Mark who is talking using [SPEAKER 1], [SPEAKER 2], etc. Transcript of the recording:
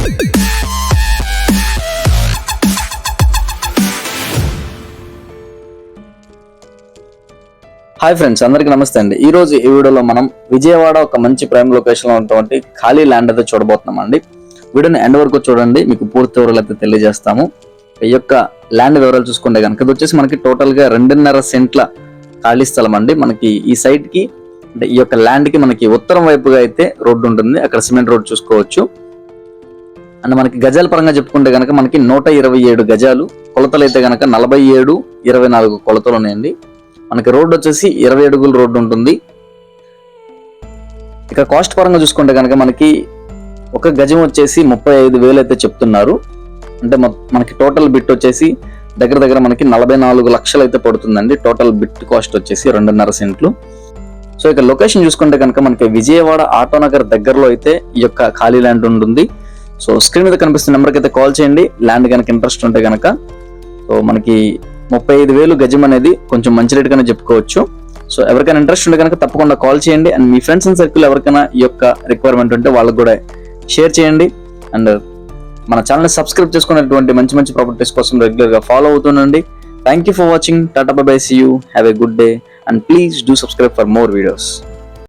[SPEAKER 1] Hi friends అందరికీ నమస్తే అండి. ఈ రోజు ఈ వీడియోలో మనం విజయవాడ ఒక మంచి ప్రైమ్ లొకేషన్లో ఉన్నటువంటి ఖాళీ ల్యాండ్ అయితే చూడబోతున్నాం అండి వీడియోని ఎండ్ వరకు చూడండి మీకు పూర్తి వివరాలు అయితే తెలియజేస్తాము. ఈ యొక్క ల్యాండ్ వివరాలు చూసుకుంటే కనుక ఇది వచ్చేసి మనకి టోటల్గా రెండున్నర సెంట్ల ఖాళీ స్థలం అండి. మనకి ఈ సైట్కి అంటే ఈ యొక్క ల్యాండ్కి మనకి ఉత్తరం వైపుగా అయితే రోడ్డు ఉంటుంది. అక్కడ సిమెంట్ రోడ్ చూసుకోవచ్చు. అండ్ మనకి గజాల పరంగా చెప్పుకుంటే కనుక మనకి నూట ఇరవై ఏడు గజాలు కొలతలు అయితే కనుక నలభై ఏడు ఇరవై నాలుగు కొలతలు ఉన్నాయండి. మనకి రోడ్డు వచ్చేసి ఇరవై అడుగుల రోడ్డు ఉంటుంది. ఇక కాస్ట్ పరంగా చూసుకుంటే కనుక మనకి ఒక గజం వచ్చేసి ముప్పై ఐదు వేలు అయితే చెప్తున్నారు. అంటే మనకి టోటల్ బిట్ వచ్చేసి దగ్గర దగ్గర మనకి నలభై నాలుగు లక్షలు అయితే పడుతుందండి. టోటల్ బిట్ కాస్ట్ వచ్చేసి రెండున్నర సెంట్లు. సో ఇక లొకేషన్ చూసుకుంటే కనుక మనకి విజయవాడ ఆటోనగర్ దగ్గరలో అయితే ఈ యొక్క ఖాళీ ల్యాండ్ ఉంటుంది. సో స్క్రీన్ మీద కనిపిస్తున్న నెంబర్కి అయితే కాల్ చేయండి. ల్యాండ్ కనుక ఇంట్రెస్ట్ ఉంటే కనుక. సో మనకి ముప్పై ఐదు వేలు గజం అనేది కొంచెం మంచి రేట్ గానే చెప్పుకోవచ్చు. సో ఎవరికైనా ఇంట్రెస్ట్ ఉంటే కనుక తప్పకుండా కాల్ చేయండి. అండ్ మీ ఫ్రెండ్స్ అండ్ సర్కిల్ ఎవరికైనా ఈ యొక్క రిక్వైర్మెంట్ ఉంటే వాళ్ళకి కూడా షేర్ చేయండి. అండ్ మన ఛానల్ని సబ్స్క్రైబ్ చేసుకున్నటువంటి మంచి మంచి ప్రాపర్టీస్ కోసం రెగ్యులర్గా follow అవుతుండండి thank you for watching tata bye see you have a good day and please do subscribe for more videos